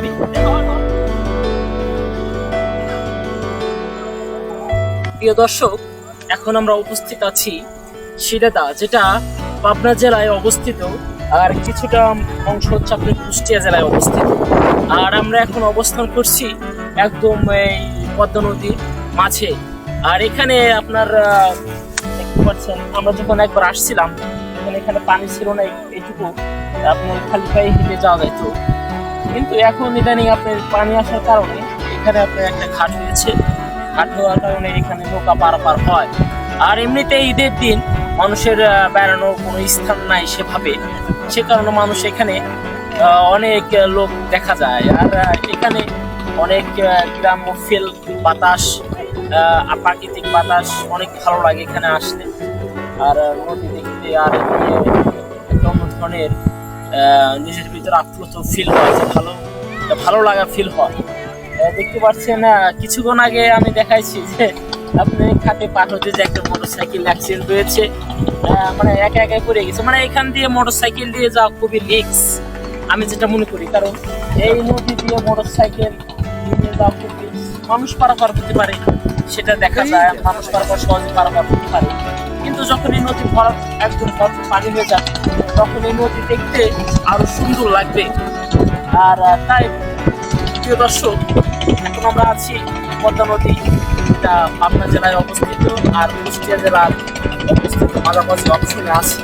আমি প্রিয় দর্শক, এখন আমরা উপস্থিত আছি সিলেদা, যেটা পাবনা জেলায় অবস্থিত আর কিছুটা অংশ হচ্ছে আপনার কুষ্টিয়া জেলায় অবস্থিত। আর আমরা এখন অবস্থান করছি একদম এই পদ্মা নদীর মাঝে। আর এখানে আপনার দেখতে পাচ্ছেন, আমরা যখন একবার আসছিলাম এখানে পানি ছিল না এইটুকু। আপনার খালি পায়ে হেঁটে যাওয়া যাইতো। কিন্তু এখন ইদানিং আপনার পানি আসার কারণে এখানে আপনার একটা ঘাট হয়েছে। ঘাট হওয়ার কারণে এখানে নৌকা পারাপার হয়। আর এমনিতে ঈদের দিন মানুষের বেড়ানোর কোনো স্থান নাই সেভাবে। সে কারণে মানুষ এখানে অনেক লোক দেখা যায়। আর এখানে অনেক আহ, গ্রাম্য ফিল বাতাস প্রাকৃতিক বাতাস অনেক ভালো লাগে এখানে আসতে। আর নদী দেখতে আর একটা ধরনের নিজের ভিতরে আপ্লুত ফিল হয় যে ভালো ভালো লাগা ফিল হয়। দেখতে পাচ্ছেন কিছুক্ষণ আগে আমি দেখাইছি যে আপনি খাতে পার হতে যে একটা মোটর সাইকেল অ্যাক্সিডেন্ট হয়েছে মানে একা একা পড়ে গেছে। মানে এখান দিয়ে মোটর সাইকেল দিয়ে যাওয়া খুবই রিক্স আমি যেটা মনে করি। কারণ এই নদী দিয়ে মোটর সাইকেল দিয়ে যাওয়া খুব মানুষ পারাপার হতে পারে সেটা দেখা যায়। মানুষ পারাপার সহজে পারাপার হতে পারে। কিন্তু যখন এই নদী ভরা একদম ভরপুর পানি হয়ে যাবে তখন এই নদী দেখতে আরও সুন্দর লাগবে। আর তাই, প্রিয় দর্শক, এখন আমরা আছি পদ্মা নদী পাবনা জেলায় অবস্থিত, আর কুষ্টিয়া জেলার অবস্থিত মাঝামাঝি অপশনে আছে।